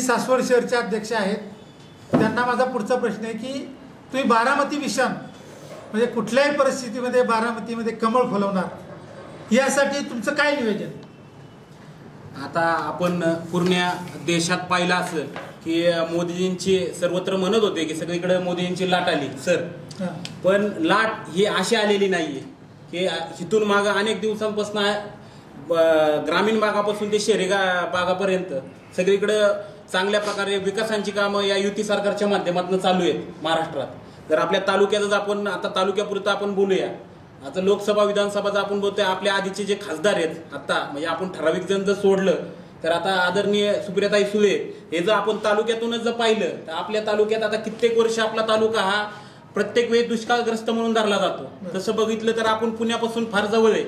सासवड शहरचे अध्यक्ष आहेत. त्यांना माझा पुढचा प्रश्न आहे की तुम्ही बारामती मिशन म्हणजे कुठल्याही परिस्थितीमध्ये बारामतीमध्ये कमळ फुलवणार यासाठी तुमचं काय नियोजन? आता आपण पूर्ण देशात पाहिलं असेल की मोदीजींची सर्वत्र म्हणत होते की सगळीकडे मोदीजींची लाट आली सर. पण लाट ही अशी आलेली नाहीये की इथून माग अनेक दिवसांपासून ग्रामीण भागापासून ते शहरी भागापर्यंत सगळीकडं चांगल्या प्रकारे विकासांची कामं या युती सरकारच्या माध्यमातून चालू आहेत महाराष्ट्रात. जर आपल्या तालुक्यातच आपण आता तालुक्यापुरतं आपण बोलूया. आता लोकसभा विधानसभाचं आपण बोलतोय आपल्या आधीचे जे खासदार आहेत आता म्हणजे आपण ठराविक जण जर सोडलं तर आता आदरणीय सुप्रियाताई सुळे हे जर आपण तालुक्यातूनच जर पाहिलं तर आपल्या तालुक्यात आता कित्येक वर्ष आपला तालुका हा प्रत्येक वेळी दुष्काळग्रस्त म्हणून धरला जातो. तसं बघितलं तर आपण पुण्यापासून फार जवळ आहे.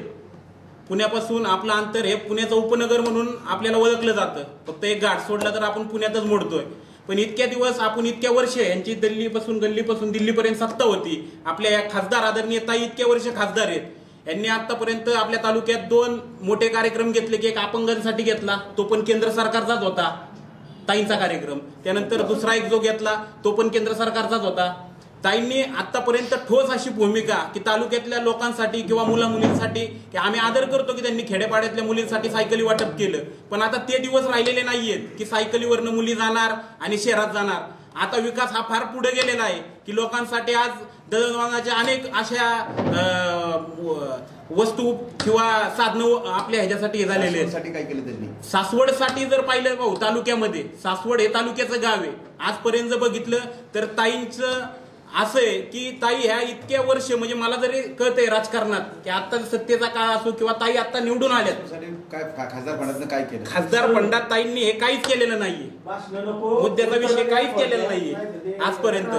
पुण्यापासून आपलं अंतर हे पुण्याचं उपनगर म्हणून आपल्याला ओळखलं जातं. फक्त एक गाठ सोडला तर आपण पुण्यातच मोडतोय. पण इतक्या दिवस आपण इतक्या वर्ष यांची दिल्लीपासून गल्लीपासून दिल्लीपर्यंत सत्ता होती. आपल्या या खासदार आदरणीय ताई इतक्या वर्ष खासदार आहेत. यांनी आतापर्यंत आपल्या तालुक्यात दोन मोठे कार्यक्रम घेतले की एक अपंगांसाठी घेतला तो पण केंद्र सरकारचाच होता. ताईंचा कार्यक्रम. त्यानंतर दुसरा एक जो घेतला तो पण केंद्र सरकारचाच होता. ताईंनी आतापर्यंत ठोस अशी भूमिका की तालुक्यातल्या लोकांसाठी किंवा मुला मुलींसाठी की आम्ही आदर करतो की त्यांनी खेडेपाड्यातल्या मुलींसाठी सायकली वाटप केलं. पण आता ते दिवस राहिलेले नाहीयेत की सायकलीवरनं मुली जाणार आणि शहरात जाणार. आता विकास हा फार पुढे गेलेला आहे की लोकांसाठी आज दळणवळणाच्या अनेक अशा वस्तू किंवा साधनं आपल्या ह्याच्यासाठी झालेले आहेत. साठी काय केलं त्यांनी? सासवडसाठी जर पाहिलं भाऊ तालुक्यामध्ये सासवड हे तालुक्याचं गाव आहे. आजपर्यंत जर बघितलं तर ताईंचं असं आहे की ताई ह्या इतक्या वर्ष म्हणजे मला जरी कळतंय राजकारणात की आता सत्तेचा काळ असो किंवा ताई आता निवडून आल्यात. साठी काय खासदार फंडातनं काय केलं? खासदार पंडात ताईंनी हे काहीच केलेलं नाहीये. मुद्द्याचा विषय काहीच केलेला नाहीये. आजपर्यंत.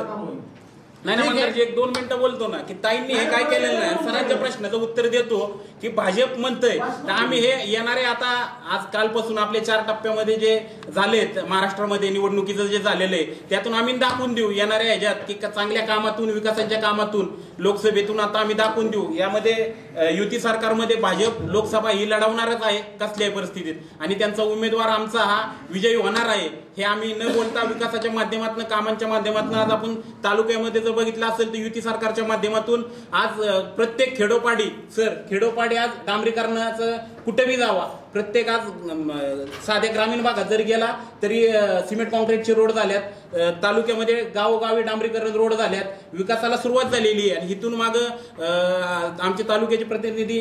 नाही ना म्हणजे एक दोन मिनिटं बोलतो ना की ताईंनी हे काय केलेलं नाही. सरांच्या प्रश्नाचं उत्तर देतो की भाजप म्हणतंय तर आम्ही हे येणारे आता आज कालपासून आपले चार टप्प्यामध्ये जे झालेत महाराष्ट्रामध्ये निवडणुकीचं जे झालेलं आहे त्यातून आम्ही दाखवून देऊ येणाऱ्या ह्याच्यात की चांगल्या कामातून विकासाच्या कामातून लोकसभेतून आता आम्ही दाखवून देऊ. यामध्ये युती सरकारमध्ये भाजप लोकसभा ही लढवणारच आहे कसल्याही परिस्थितीत. आणि त्यांचा उमेदवार आमचा हा विजयी होणार आहे. हे आम्ही न बोलता विकासाच्या माध्यमातून कामांच्या माध्यमातून आज आपण तालुक्यामध्ये जर बघितलं असेल तर युती सरकारच्या माध्यमातून आज प्रत्येक खेडोपाडी सर खेडोपाडी आज डांबरीकरणाचं कुठेही जावा. प्रत्येक आज साध्या ग्रामीण भागात जरी गेला तरी सिमेंट कॉन्क्रीटचे रोड झाल्यात. तालुक्यामध्ये गावोगावी डांबरीकरण रोड झाल्यात. विकासाला सुरुवात झालेली आहे. आणि इथून माग आमचे तालुक्याचे प्रतिनिधी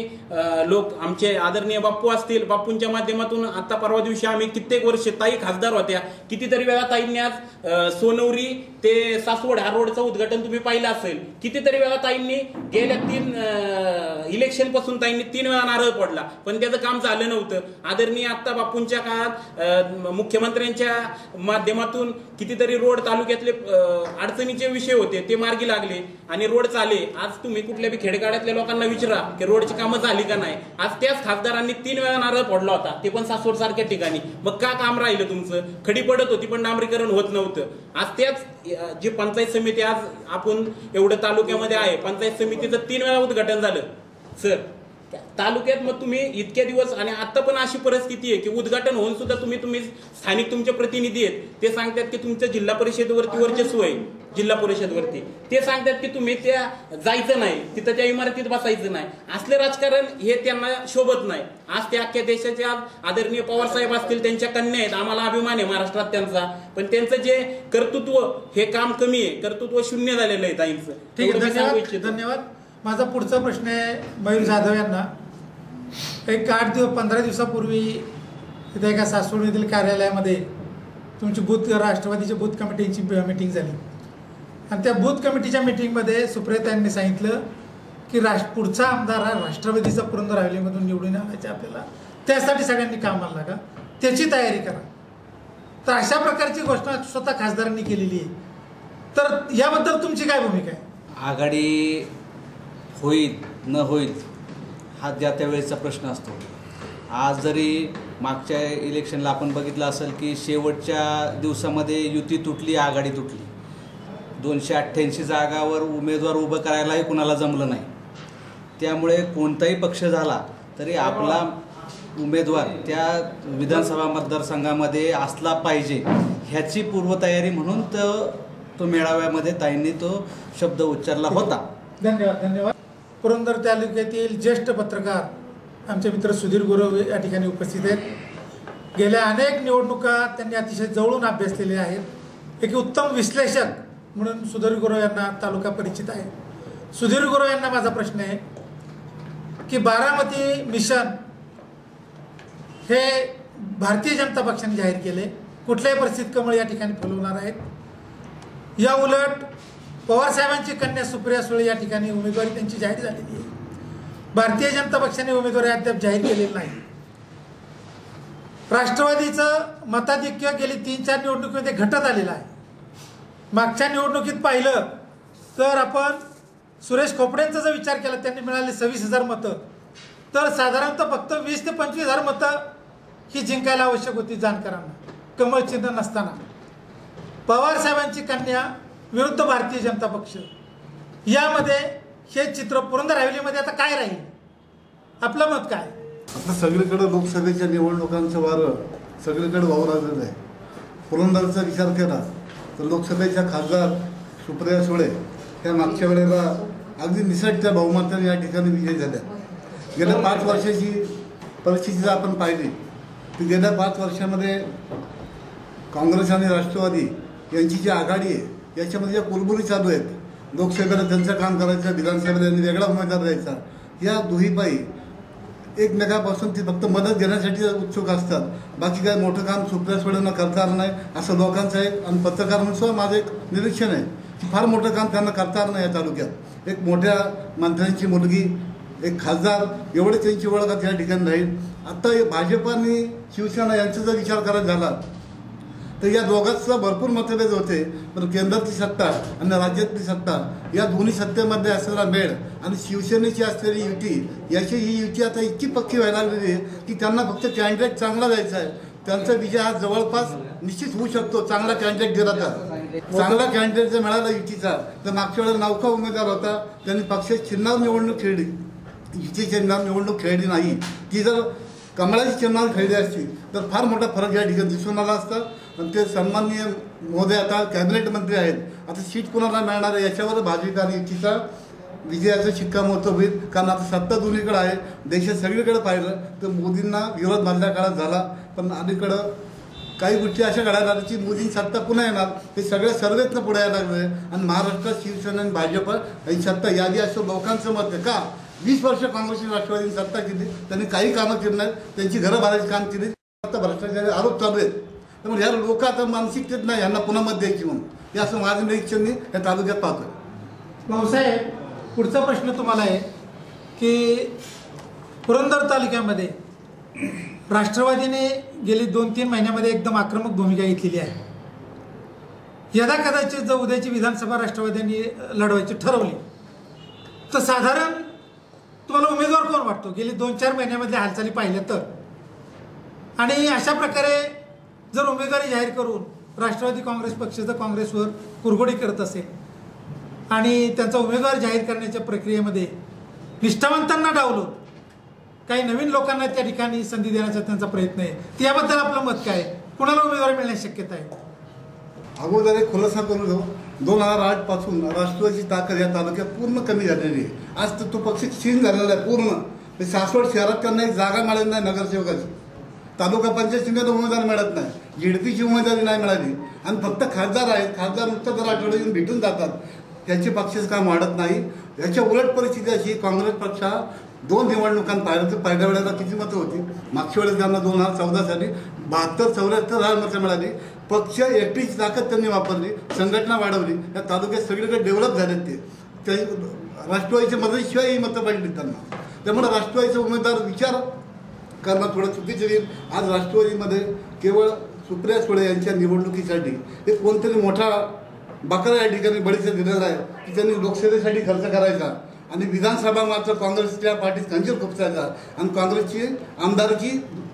लोक आमचे आदरणीय बाप्पू असतील. बाप्पूंच्या माध्यमातून आता परवा दिवशी आम्ही कित्येक वर्ष ताई खासदार होत्या. कितीतरी वेळा ताईंनी आज सोनवरी ते सासवड ह्या रोडचं उद्घाटन तुम्ही पाहिलं असेल. कितीतरी वेळा ताईंनी गेल्या तीन इलेक्शनपासून ताईंनी तीन वेळा नारळ पडला. पण त्याचं काम झालं नव्हतं. आदरणीय आता बापूंच्या काळात मुख्यमंत्र्यांच्या माध्यमातून कितीतरी रोड तालुक्यातले अडचणीचे विषय होते ते मार्गी लागले आणि रोड चाले. आज तुम्ही कुठल्या बी खेडेगाड्यातल्या लोकांना विचारा की रोडची कामं झाली का नाही. आज त्याच खासदारांनी तीन वेळा नारळ पडला होता ते पण सासवड सारख्या ठिकाणी. मग का काम राहिलं तुमचं? खडी पडत होती पण डांबरीकरण होत नव्हतं. आज त्याच जी पंचायत समिती आज आपण एवढं तालुक्यामध्ये आहे पंचायत समितीचं तीन वेळा उद्घाटन झालं. सर तालुक्यात मग तुम्ही इतक्या दिवस आणि आता पण अशी परिस्थिती आहे की उद्घाटन होऊन सुद्धा तुम्ही तुम्ही स्थानिक तुमचे प्रतिनिधी आहेत. ते सांगतात की तुमच्या जिल्हा परिषदेवरती वर्चस्व आहे जिल्हा परिषदवरती ते सांगतात की तुम्ही त्या जायचं नाही तिथं त्या इमारतीत बसायचं नाही. असले राजकारण हे त्यांना शोभत नाही. आज ते अख्ख्या देशाचे आज आदरणीय पवार साहेब असतील त्यांच्या कन्या आहेत. आम्हाला अभिमान आहे महाराष्ट्रात त्यांचा. पण त्यांचं जे कर्तृत्व हे काम कमी आहे. कर्तृत्व शून्य झालेलं आहे ताईंचं. धन्यवाद. माझा पुढचा प्रश्न आहे मयूर जाधव यांना. एक आठ दिवस पंधरा दिवसापूर्वी तिथे एका सासवडमधील कार्यालयामध्ये तुमची बूथ राष्ट्रवादीच्या बूथ कमिटीची मिटिंग झाली. आणि त्या बूथ कमिटीच्या मिटिंगमध्ये सुप्रिया यांनी सांगितलं की राष्ट्र पुढचा आमदार हा राष्ट्रवादीचा पुरंदर हवेलीमधून निवडून आणायचे आपल्याला. त्यासाठी सगळ्यांनी कामाला लागा त्याची तयारी करा. तर अशा प्रकारची घोषणा स्वतः खासदारांनी केलेली आहे. तर याबद्दल तुमची काय भूमिका आहे? आघाडी होईल न होईल हा ज्या त्यावेळेचा प्रश्न असतो. आज जरी मागच्या इलेक्शनला आपण बघितलं असेल की शेवटच्या दिवसामध्ये युती तुटली आघाडी तुटली. दोनशे अठ्ठ्याऐंशी जागावर उमेदवार उभं करायलाही कुणाला जमलं नाही. त्यामुळे कोणताही पक्ष झाला तरी आपला उमेदवार त्या विधानसभा मतदारसंघामध्ये असला पाहिजे ह्याची पूर्वतयारी म्हणून तो तो मेळाव्यामध्ये ताईंनी तो शब्द उच्चारला होता. धन्यवाद धन्यवाद. पुरंदर तालुक्यातील ज्येष्ठ पत्रकार आमचे मित्र सुधीर गुरव या ठिकाणी उपस्थित आहेत. गेल्या अनेक निवडणुका त्यांनी अतिशय जवळून अभ्यासलेल्या आहेत. एक उत्तम विश्लेषक म्हणून सुधीर गुरव यांना तालुका परिचित आहे. सुधीर गुरव यांना माझा प्रश्न आहे की बारामती मिशन हे भारतीय जनता पक्षाने जाहीर केले. कुठल्याही परिस्थितीत कमळ या ठिकाणी फुलवणार आहेत. या उलट पवारसाहेबांची कन्या सुप्रिया सुळे या ठिकाणी उमेदवारी त्यांची जाहीर झालेली आहे. भारतीय जनता पक्षाने उमेदवारी अद्याप जाहीर केलेली नाही. राष्ट्रवादीचं मताधिक्य गेली तीन चार निवडणुकीमध्ये घटत आलेलं आहे. मागच्या निवडणुकीत पाहिलं तर आपण सुरेश खोपडेंचा जर विचार केला त्यांनी मिळाले सव्वीस हजार मतं तर साधारणतः फक्त वीस ते पंचवीस हजार मतं ही जिंकायला आवश्यक होती जानकरांना कमळ चिन्ह नसताना. पवारसाहेबांची कन्या विरुद्ध भारतीय जनता पक्ष. यामध्ये हे चित्र पुरंदर हवेलीमध्ये आता काय राहील? आपलं मत काय? आता सगळीकडे लोकसभेच्या निवडणुकांचं वारं सगळीकडे वाहू लागलेलं आहे. पुरंदरचा विचार केला तर लोकसभेच्या खासदार सुप्रिया सुळे त्या मागच्या वेळेला अगदी निसटत्या बहुमताने या ठिकाणी विजय झाल्या. गेल्या पाच वर्षाची परिस्थिती जर आपण पाहिली. तर गेल्या पाच वर्षामध्ये काँग्रेस आणि राष्ट्रवादी यांची जी आघाडी आहे याच्यामध्ये ज्या कुलबुली चालू आहेत लोकसभेला त्यांचं काम करायचं विधानसभेला यांनी वेगळा उमेदवार द्यायचा या दोहीपायी एकमेकापासून ती फक्त मदत घेण्यासाठी उत्सुक असतात. बाकी काय मोठं काम सुप्रिया करता आलं नाही असं लोकांचं एक आणि पत्रकार म्हणून सुद्धा माझं एक निरीक्षण आहे की फार मोठं काम त्यांना करता आलं नाही या तालुक्यात. एक मोठ्या मंत्र्यांची मुलगी एक खासदार एवढे त्यांची ओळख या ठिकाणी राहील. आत्ता हे भाजप आणि शिवसेना यांचा जर विचार करायला झाला तर या दोघांचं भरपूर मतभेद होते. पण केंद्रातली सत्ता आणि राज्यातली सत्ता या दोन्ही सत्तेमध्ये असलेला मेळ आणि शिवसेनेची असलेली युती याची ही युती आता इतकी पक्की व्हायला लागलेली आहे की त्यांना फक्त कॅन्डिडेट चांगला द्यायचा आहे. त्यांचा विजय हा जवळपास निश्चित होऊ शकतो. चांगला कॅन्डिडेट दिला तर. चांगला कॅन्डिडेट जर मिळाला युतीचा तर मागच्या वेळेला नौका उमेदवार होता. त्यांनी पक्ष चिन्हावर निवडणूक खेळली. युती चिन्हावर निवडणूक खेळली नाही. ती जर कमळाची चिन्हावर खेळली असती तर फार मोठा फरक या ठिकाणी दिसून आला असता. आणि ते सन्माननीय महोदय आता कॅबिनेट मंत्री आहेत. आता सीट कोणाला मिळणार आहे याच्यावर भाजप आणि युतीचा विजयाचं शिक्कामोर्तब होईल. कारण आता सत्ता दोन्हीकडे आहे. देशात सगळीकडे पाहिलं तर मोदींना विरोध मधल्या काळात झाला. पण अलीकडं काही गोष्टी अशा घडायला लागल्या की मोदींची सत्ता पुन्हा येणार. हे सगळ्या सर्वेतनं पुढे यायला लागले आणि महाराष्ट्रात शिवसेना आणि भाजप ही सत्ता यादी असं लोकांचं मत आहे. का? वीस वर्ष काँग्रेसची राष्ट्रवादीने सत्ता केली. त्यांनी काही कामं केली नाहीत. त्यांची घरं भरायची काम केली. आता भ्रष्टाचाराचे आरोप चालू आहेत. त्यामुळे ह्या लोक आता मानसिकतेत नाही यांना पुन्हा मत द्यायची म्हणून. हे असं माझं निरीक्षण मी या तालुक्यात पाहतोय. भाऊसाहेब पुढचा प्रश्न तुम्हाला आहे की पुरंदर तालुक्यामध्ये राष्ट्रवादीने गेली दोन तीन महिन्यामध्ये एकदम आक्रमक भूमिका घेतलेली आहे. यदा कदाचित जर उद्याची विधानसभा राष्ट्रवादीने लढवायची ठरवली तर साधारण तुम्हाला उमेदवार कोण वाटतो? गेली दोन चार महिन्यामधल्या हालचाली पाहिल्या तर. आणि अशा प्रकारे जर उमेदवारी जाहीर करून राष्ट्रवादी काँग्रेस पक्ष जर काँग्रेसवर कुरघोडी करत असेल आणि त्यांचा उमेदवार जाहीर करण्याच्या प्रक्रियेमध्ये निष्ठावंतांना डावलून काही नवीन लोकांना त्या ठिकाणी संधी देण्याचा त्यांचा प्रयत्न आहे त्याबद्दल आपलं मत काय कुणाला उमेदवारी मिळण्याची शक्यता आहे? अगोदर एक खुलासा करून घेऊ. दोन हजार आठपासून राष्ट्रवादीची ताकद या तालुक्यात पूर्ण कमी झालेली आहे. आज तर तो पक्ष क्षीण झालेला आहे पूर्ण. सासवड शहरात त्यांना एक जागा मिळाली नाही नगरसेवकाची. तालुका पंचायत समितीत उमेदवार मिळत नाही. झेडपीची उमेदवारी नाही मिळाली. आणि फक्त खासदार आहेत. खासदार नुसतं दर आठवडे येऊन भेटून जातात. त्यांचे पक्षाचं काम वाढत नाही. याच्या उलट परिस्थिती अशी काँग्रेस पक्ष हा दोन निवडणुकांत तर पहिल्या वेळेला किती मतं होती? मागच्या वेळेस त्यांना दोन हजार चौदा साली बहात्तर चौऱ्याहत्तर हजार मतं मिळाली. पक्ष एकटीची ताकद त्यांनी वापरली. संघटना वाढवली. या तालुक्यात सगळीकडे डेव्हलप झालेत ते. ते राष्ट्रवादीच्या मदतीशिवाय ही मतं पडली त्यांना. त्यामुळे राष्ट्रवादीचा उमेदवार विचार करणं थोडं चुकीचं येईल. आज राष्ट्रवादीमध्ये केवळ सुप्रिया सुळे यांच्या निवडणुकीसाठी एक कोणतरी मोठा बकरा या ठिकाणी बळीचा दिलेला आहे की त्यांनी लोकसेवेसाठी खर्च करायचा आणि विधानसभा मात्र काँग्रेसच्या पाठीत खंजीर खुपसायचा. आणि काँग्रेसची आमदारकी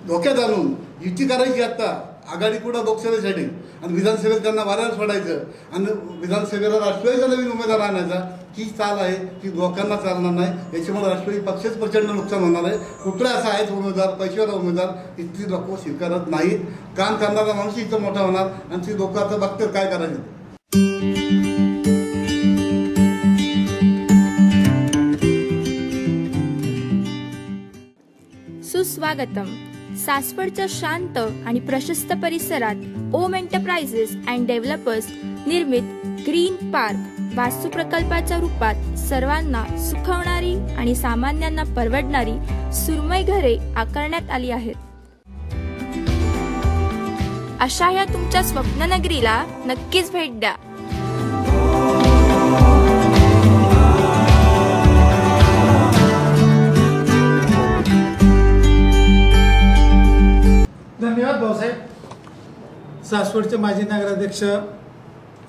धोक्यात आणून युती करायची आत्ता आघाडी पुढं लोकसभेसाठी आणि विधानसभेत त्यांना वाऱ्यावर सोडायचं. आणि विधानसभेला राष्ट्रवादीचा नवीन उमेदवार आणायचा. ही चाल आहे ती लोकांना चालणार नाही. याच्यामुळे राष्ट्रवादी पक्षच प्रचंड नुकसान होणार आहे. कुठला असा आहेत उमेदवार पैशावाला उमेदवार इतकी लोक स्वीकारत नाहीत. काम करणारा माणूस इथं मोठा होणार. आणि ती लोक आता बघतात काय करायचं. सुस्वागतम. सासवडच्या शांत आणि प्रशस्त परिसरात ओम एंटरप्राइजेस अँड डेव्हलपर्स निर्मित ग्रीन पार्क वास्तू प्रकल्पाच्या रूपात सर्वांना सुखवणारी आणि सामान्यांना परवडणारी सुरमय घरे आकारण्यात आली आहेत. अशा या तुमच्या स्वप्ननगरीला नक्कीच भेट द्या. धन्यवाद भाऊसाहेब. सासवडचे माजी नगराध्यक्ष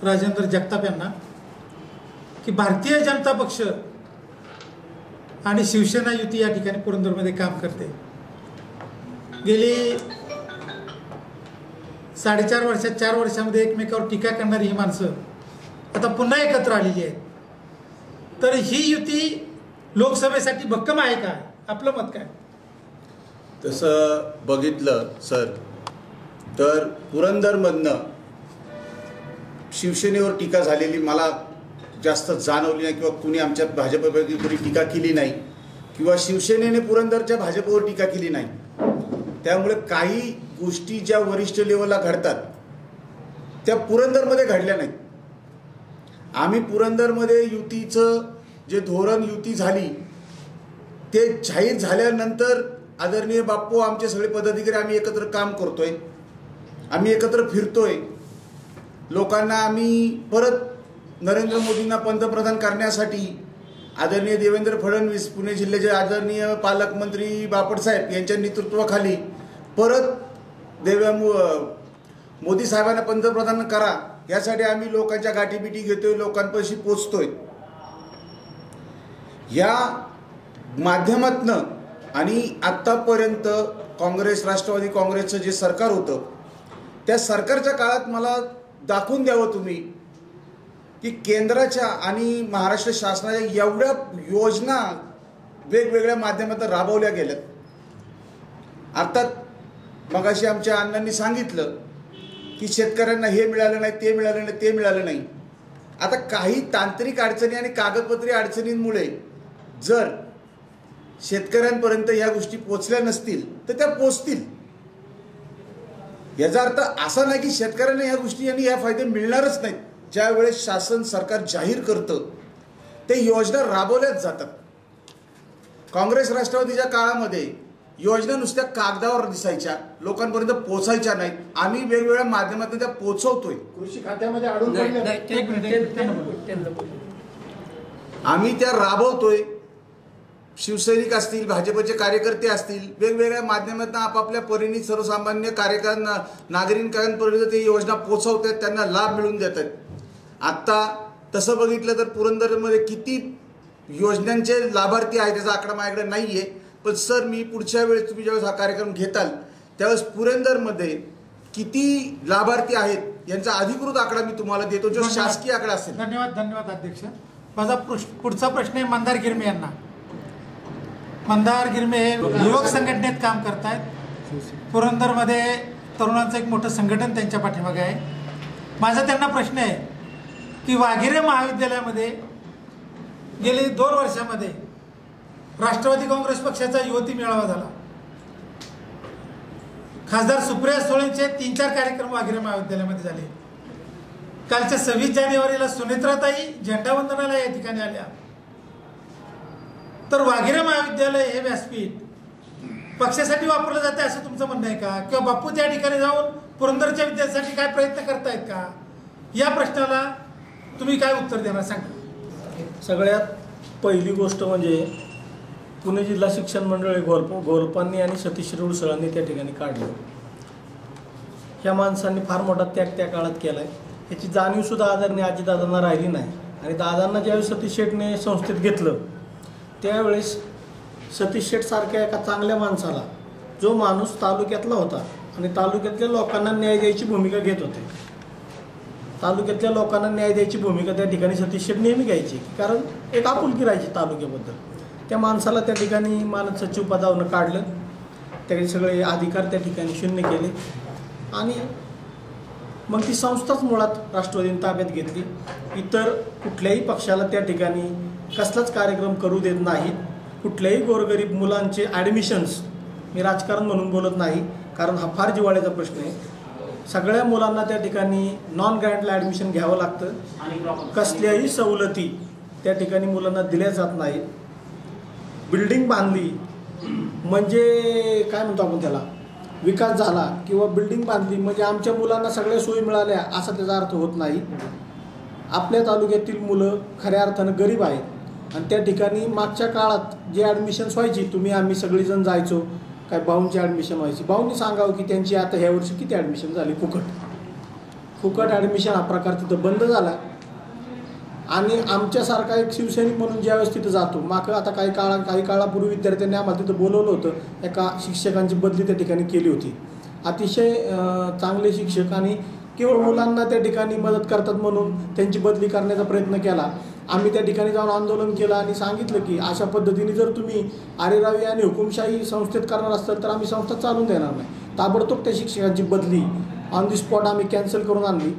राजेंद्र जगताप यांना की भारतीय जनता पक्ष आणि शिवसेना युती या ठिकाणी पुरंदरमध्ये काम करते. गेली साडेचार वर्षात चार वर्षामध्ये एकमेकावर टीका करणारी ही माणसं आता पुन्हा एकत्र आलेली आहेत. तर ही युती लोकसभेसाठी भक्कम आहे का? आपलं मत काय? तसं बघितलं सर तर पुरंदरमधनं शिवसेनेवर टीका झालेली मला जास्त जाणवली नाही किंवा कुणी आमच्या भाजपपैकी कुणी टीका केली नाही किंवा शिवसेनेने पुरंदरच्या भाजपवर टीका केली नाही. त्यामुळे काही गोष्टी ज्या वरिष्ठ लेवलला घडतात त्या पुरंदरमध्ये घडल्या नाहीत. आम्ही पुरंदरमध्ये युतीचं जे धोरण युती झाली ते जाहीर झाल्यानंतर आदरणीय बाप्पू आमचे सगळे पदाधिकारी आम्ही एकत्र काम करतोय. आम्ही एकत्र फिरतोय. लोकांना आम्ही परत नरेंद्र मोदींना पंतप्रधान करण्यासाठी आदरणीय देवेंद्र फडणवीस पुणे जिल्ह्याचे आदरणीय पालकमंत्री बापटसाहेब यांच्या नेतृत्वाखाली परत देव्या मो- मोदी साहेबांना पंतप्रधान करा. यासाठी आम्ही लोकांच्या गाठीबिटी घेतोय लोकांपाशी पोचतोय. या माध्यमातनं आणि आत्तापर्यंत काँग्रेस राष्ट्रवादी काँग्रेसचं जे सरकार होतं त्या सरकारच्या काळात मला दाखवून द्यावं तुम्ही की केंद्राच्या आणि महाराष्ट्र शासनाच्या एवढ्या योजना वेगवेगळ्या माध्यमातून राबवल्या गेल्यात. अर्थात मगाशी आमच्या अण्णांनी सांगितलं की शेतकऱ्यांना हे मिळालं नाही ते मिळालं नाही ते मिळालं नाही. आता काही तांत्रिक अडचणी आणि कागदपत्री अडचणींमुळे जर शेतकऱ्यांपर्यंत या गोष्टी पोचल्या नसतील तर त्या पोचतील. याचा अर्थ असा नाही की शेतकऱ्यांना या गोष्टी आणि या फायदे मिळणारच नाहीत. ज्या वेळेस शासन सरकार जाहीर करतं ते योजना राबवल्याच जातात. काँग्रेस राष्ट्रवादीच्या काळामध्ये योजना नुसत्या कागदावर दिसायच्या लोकांपर्यंत पोचायच्या नाहीत. आम्ही वेगवेगळ्या माध्यमातून त्या पोचवतोय. कृषी खात्यामध्ये. आम्ही त्या राबवतोय. शिवसैनिक असतील भाजपचे कार्यकर्ते असतील वेगवेगळ्या माध्यमातून आपापल्या परीने सर्वसामान्य कार्यकर्त्यांना नागरिकांपर्यंत ते योजना पोचवतात त्यांना लाभ मिळवून देतात. आत्ता तसं बघितलं तर पुरंदरमध्ये किती योजनांचे लाभार्थी आहेत त्याचा आकडा माझ्याकडे नाही आहे पण सर मी पुढच्या वेळेस तुम्ही ज्यावेळेस हा कार्यक्रम घेताल त्यावेळेस पुरंदरमध्ये किती लाभार्थी आहेत यांचा अधिकृत आकडा मी तुम्हाला देतो जो शासकीय आकडा असेल. धन्यवाद धन्यवाद अध्यक्ष. माझा पुढचा प्रश्न आहे मंदार गिरमे यांना. मंदार गिरमे हे युवक संघटनेत काम करतायत. पुरंदरमध्ये तरुणांचं एक मोठं संघटन त्यांच्या पाठीमागे आहे. माझा त्यांना प्रश्न आहे की वाघेरे महाविद्यालयामध्ये गेली दोन वर्षामध्ये राष्ट्रवादी काँग्रेस पक्षाचा युवती मेळावा झाला. खासदार सुप्रिया सुळेंचे तीन चार कार्यक्रम वाघेरे महाविद्यालयामध्ये झाले. कालच्या सव्वीस जानेवारीला सुनेत्राताई झेंडावंदनाला या ठिकाणी आल्या. तर वाघेरे महाविद्यालय हे व्यासपीठ पक्षासाठी वापरलं जाते असं तुमचं म्हणणं आहे का? किंवा बापू त्या ठिकाणी जाऊन पुरंदरच्या विद्यार्थ्यांसाठी काय प्रयत्न करतायत का? या प्रश्नाला तुम्ही काय उत्तर देणार? सांगा. सगळ्यात पहिली गोष्ट म्हणजे पुणे जिल्हा शिक्षण मंडळ हे गोरप गोरपांनी आणि सतीश रुळसळांनी त्या ठिकाणी काढलं. ह्या माणसांनी फार मोठा त्याग त्या काळात केला आहे ह्याची जाणीवसुद्धा आदरणीय आजीदादांना राहिली नाही. आणि दादांना ज्यावेळी सतीश शेठने संस्थेत घेतलं त्यावेळेस सतीश शेठ सारख्या एका चांगल्या माणसाला जो माणूस तालुक्यातला होता आणि तालुक्यातल्या लोकांना न्याय द्यायची भूमिका घेत होते. तालुक्यातल्या लोकांना न्याय द्यायची भूमिका त्या ठिकाणी सतीश शेठ नेहमी घ्यायची कारण एक आपुलकी राहायची तालुक्याबद्दल. त्या माणसाला त्या ठिकाणी मानद सचिव पदावरनं काढलं. त्याचे सगळे अधिकार त्या ठिकाणी शून्य केले. आणि मग ती संस्थाच मुळात राष्ट्रवादीने ताब्यात घेतली. इतर कुठल्याही पक्षाला त्या ठिकाणी कसलाच कार्यक्रम करू देत नाहीत. कुठल्याही गोरगरीब मुलांचे ॲडमिशन्स मी राजकारण म्हणून बोलत नाही कारण हा फार जिवाळ्याचा प्रश्न आहे. सगळ्या मुलांना त्या ठिकाणी नॉन ग्रँटला ॲडमिशन घ्यावं लागतं. कसल्याही सवलती त्या ठिकाणी मुलांना दिल्या जात नाहीत. बिल्डिंग बांधली म्हणजे काय म्हणतो आपण त्याला? विकास झाला किंवा बिल्डिंग बांधली म्हणजे आमच्या मुलांना सगळ्या सोयी मिळाल्या असा त्याचा अर्थ होत नाही. आपल्या तालुक्यातील मुलं खऱ्या अर्थानं गरीब आहेत. आणि त्या ठिकाणी मागच्या काळात जे ॲडमिशन्स व्हायची तुम्ही आम्ही सगळेजण जायचो. काय भाऊंची ॲडमिशन व्हायची. भाऊंनी सांगावं की त्यांची आता ह्या वर्षी किती ॲडमिशन झाली? फुकट. फुकट ॲडमिशन हा प्रकार तिथं बंद झाला. आणि आमच्यासारखा एक शिवसैनिक म्हणून ज्यावेळेस तिथं जातो मागं आता काही काळा काही काळापूर्वी विद्यार्थ्यांनी आम्हाला तिथं बोलवलं होतं. एका शिक्षकांची बदली त्या ठिकाणी केली होती. अतिशय चांगले शिक्षक आणि केवळ मुलांना त्या ठिकाणी मदत करतात म्हणून त्यांची बदली करण्याचा प्रयत्न केला. आम्ही त्या ठिकाणी जाऊन आंदोलन केलं आणि सांगितलं की अशा पद्धतीने जर तुम्ही आरेरावी आणि हुकुमशाही संस्थेत करणार असाल तर आम्ही संस्था चालून देणार नाही. ताबडतोब त्या शिक्षकांची बदली ऑन दी स्पॉट आम्ही कॅन्सल करून आणली.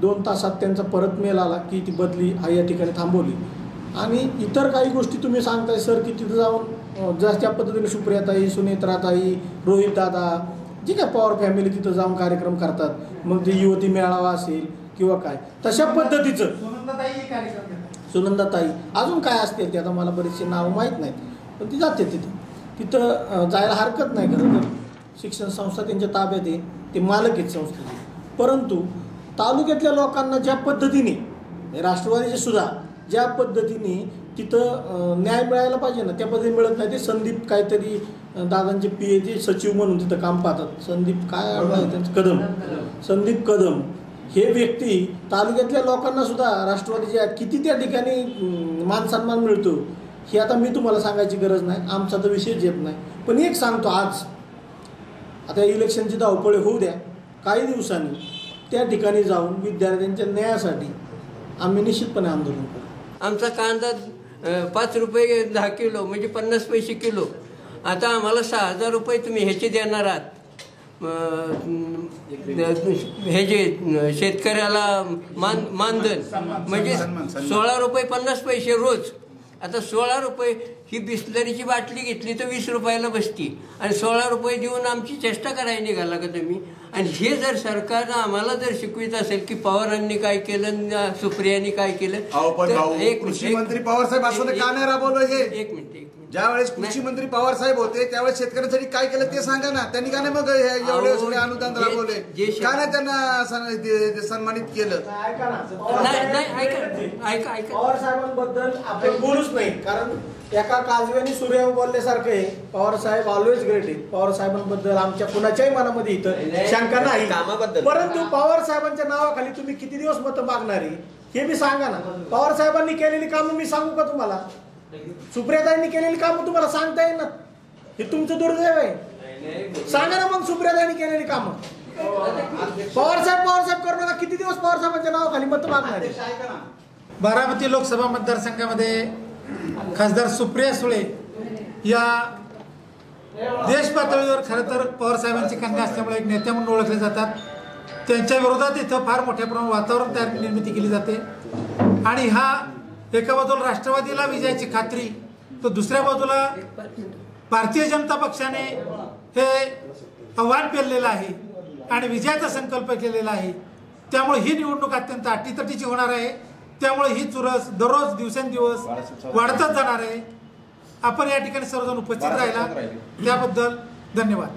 दोन तासात त्यांचा परत मेल आला की ती बदली हा या ठिकाणी थांबवली. आणि इतर काही गोष्टी तुम्ही सांगताय सर की तिथं जाऊन जास्त ज्या ज्या पद्धतीने सुप्रियाताई सुनेत्राताई रोहित दादा जी काय पॉवर फॅमिली तिथं जाऊन कार्यक्रम करतात. मग ते युवती मेळावा असेल किंवा काय तशा पद्धतीचं. सुनंदाताई. अजून काय असतील ते आता मला बरीचशी नावं माहीत नाहीत. पण ती जाते तिथं. तिथं जायला हरकत नाही खरं तर. शिक्षण संस्था त्यांच्या ताब्यात आहे. ते मालक आहेत संस्थेचे. परंतु तालुक्यातल्या लोकांना ज्या पद्धतीने राष्ट्रवादीचे सुद्धा ज्या पद्धतीने तिथं न्याय मिळायला पाहिजे ना त्या पद्धतीने मिळत नाही. ते संदीप काहीतरी दादांचे पी एचे सचिव म्हणून तिथं काम पाहतात. संदीप काय आडनाव आहे? त्यांचं कदम. संदीप कदम. हे व्यक्ती तालुक्यातल्या लोकांना सुद्धा राष्ट्रवादीच्या किती त्या ठिकाणी मानसन्मान मिळतो हे आता मी तुम्हाला सांगायची गरज नाही. आमचा तर विषयच येत नाही. पण एक सांगतो आज. आता इलेक्शनची धावपळे होऊ द्या. काही दिवसांनी त्या ठिकाणी जाऊन विद्यार्थ्यांच्या न्यायासाठी आम्ही निश्चितपणे आंदोलन करू. आमचा कांदा पाच रुपये दहा किलो म्हणजे पन्नास पैसे किलो. आता आम्हाला सहा हजार रुपये तुम्ही ह्याचे देणार आहात. हे जे शेतकऱ्याला मान मानधन म्हणजे. सोळा रुपये पन्नास पैसे रोज. आता सोळा रुपये ही बिस्लरीची बाटली घेतली तर वीस रुपयाला बसती. आणि सोळा रुपये देऊन आमची चेष्टा करायला निघाला का तुम्ही? आणि हे जर सरकारनं आम्हाला जर शिकवित असेल की पवारांनी काय केलं सुप्रियानी काय केलं एक- कृषी एक- मंत्री पवार साहेब असं एक- का नाही राबवलं हे? एक मिनिट एक मिनिट ज्या वेळेस कृषी मंत्री पवार साहेब होते त्यावेळेस शेतकऱ्यांसाठी काय केलं ते सांगा ना. त्यांनी का नाही मग हे एवढे सगळे अनुदान राबवले? का नाही त्यांना सन्मानित केलं? ऐका ना. नाही नाही ऐका ऐका ऐका. पवार साहेबांबद्दल आपण बोलूच नाही. कारण एका काजव्याने सूर्य बोलल्यासारखं आहे. पवार साहेब ऑलवेज ग्रेट आहे पवार साहेबांबद्दल आमच्या कुणाच्याही मनामध्ये इथं शंका नाही. परंतु पवार साहेबांच्या नावाखाली तुम्ही किती दिवस मतं मागणारी हे मी सांगा ना. पवार साहेबांनी केलेली कामं मी सांगू का तुम्हाला? सुप्रियाताईंनी केलेली कामं तुम्हाला सांगता येईल ना? हे तुमचं दुर्दैव आहे. सांगा ना मग सुप्रियाताईंनी केलेली कामं. पवार साहेब पवार साहेब करू नका. किती दिवस पवार साहेबांच्या नावाखाली मतं मागणार आहे? बारामती लोकसभा मतदारसंघामध्ये खासदार सुप्रिया सुळे या देश पातळीवर खरं तर पवारसाहेबांची कन्या असल्यामुळे एक नेत्या म्हणून ओळखले जातात. त्यांच्या विरोधात इथं फार मोठ्या प्रमाणात वातावरण तयार निर्मिती केली जाते. आणि हा एका बाजूला राष्ट्रवादीला विजयाची खात्री तर दुसऱ्या बाजूला भारतीय जनता पक्षाने हे आव्हान पेललेलं आहे आणि विजयाचा संकल्प केलेला आहे. त्यामुळे ही निवडणूक अत्यंत अटीतटीची होणार आहे. त्यामुळे ही चुरस दररोज दिवसेंदिवस वाढतच जाणार आहे. आपण या ठिकाणी सर्वजण उपस्थित राहिला. त्याबद्दल धन्यवाद.